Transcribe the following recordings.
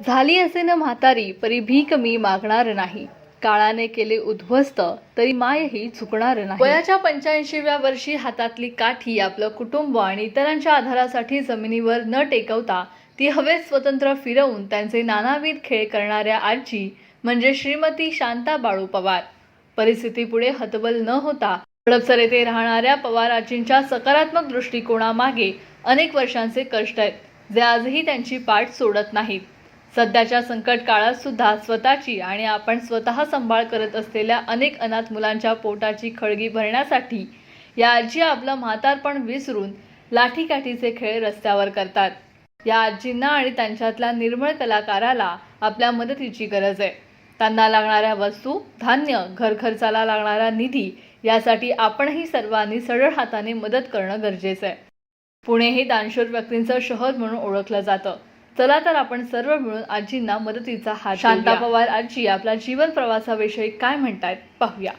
झाली असे न म्हातारी परी भीक मी मागणार नाही. काळाने केले उद्ध्वस्त तरी मायही झुकणार नाही. वयाच्या पंच्याऐंशीव्या वर्षी हातातली काठी आपलं कुटुंब आणि इतरांच्या आधारासाठी जमिनीवर न टेकवता ती हवेत स्वतंत्र फिरवून त्यांचे नानाविध खेळ करणाऱ्या आजी म्हणजे श्रीमती शांता बाळू पवार. परिस्थितीपुढे हतबल न होता हडपसर येथे राहणाऱ्या पवार आजींच्या सकारात्मक दृष्टिकोनामागे अनेक वर्षांचे कष्ट आहेत जे आजही त्यांची पाठ सोडत नाहीत. सध्याच्या संकट काळात सुद्धा स्वतःची आणि आपण स्वतः सांभाळ करत असलेल्या अनेक अनाथ मुलांच्या पोटाची खळगी भरण्यासाठी या आजी आपलं म्हातारपण विसरून लाठीकाठीचे खेळ रस्त्यावर करतात. या आजींना आणि त्यांच्यातल्या निर्मळ कलाकाराला आपल्या मदतीची गरज आहे. त्यांना लागणाऱ्या वस्तू धान्य घरखर्चाला लागणारा निधी यासाठी आपणही सर्वांनी सरळ हाताने मदत करणं गरजेचं आहे. पुणे हे दानशूर व्यक्तींचं शहर म्हणून ओळखलं जातं. चला तर आपण सर्व मिळून आजींना मदतीचा हात शांता पवार आजी आपल्या जीवन प्रवासाविषयी काय म्हणतायत पाहूया.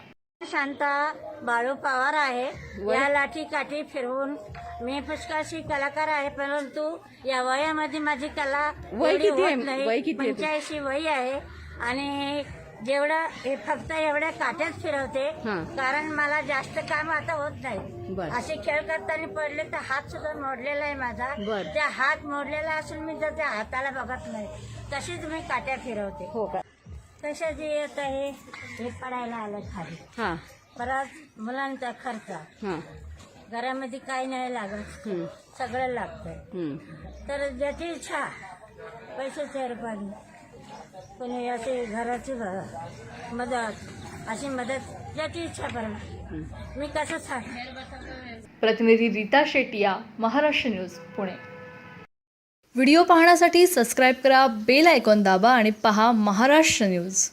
शांता बाळू पवार आहे. या लाठी काठी फिरवून मी पुष्कळशी कलाकार आहे परंतु या वयामध्ये माझी कला वय किती नाही? पंच्याऐंशी वय आहे. आणि जेवढं हे फक्त एवढ्या काट्याच फिरवते हा. कारण मला जास्त काम आता होत नाही. बर. असे खेळ करताना पडले तर हात सुद्धा मोडलेला आहे माझा. बर. त्या हात मोडलेला असून मी तर त्या हाताला बघत नाही तशीच मी काट्या फिरवते. हो का? तसं जे आता हे हे पडायला आलं खाली. हा. परत मुलांचा खर्च. हा. घरामध्ये काही नाही लागत. हम्म, सगळं लागतंय. हम्म. तर ज्याची इच्छा पैशाच्या कोणी असे घराची भ- मदत अशी मदत ज्याची इच्छा करेल मी कसं सांग प्रतिनिधी रीता शेटिया महाराष्ट्र न्यूज पुणे. व्हिडिओ पाहण्यासाठी सबस्क्राईब करा बेल आयकॉन दाबा आणि पहा महाराष्ट्र न्यूज.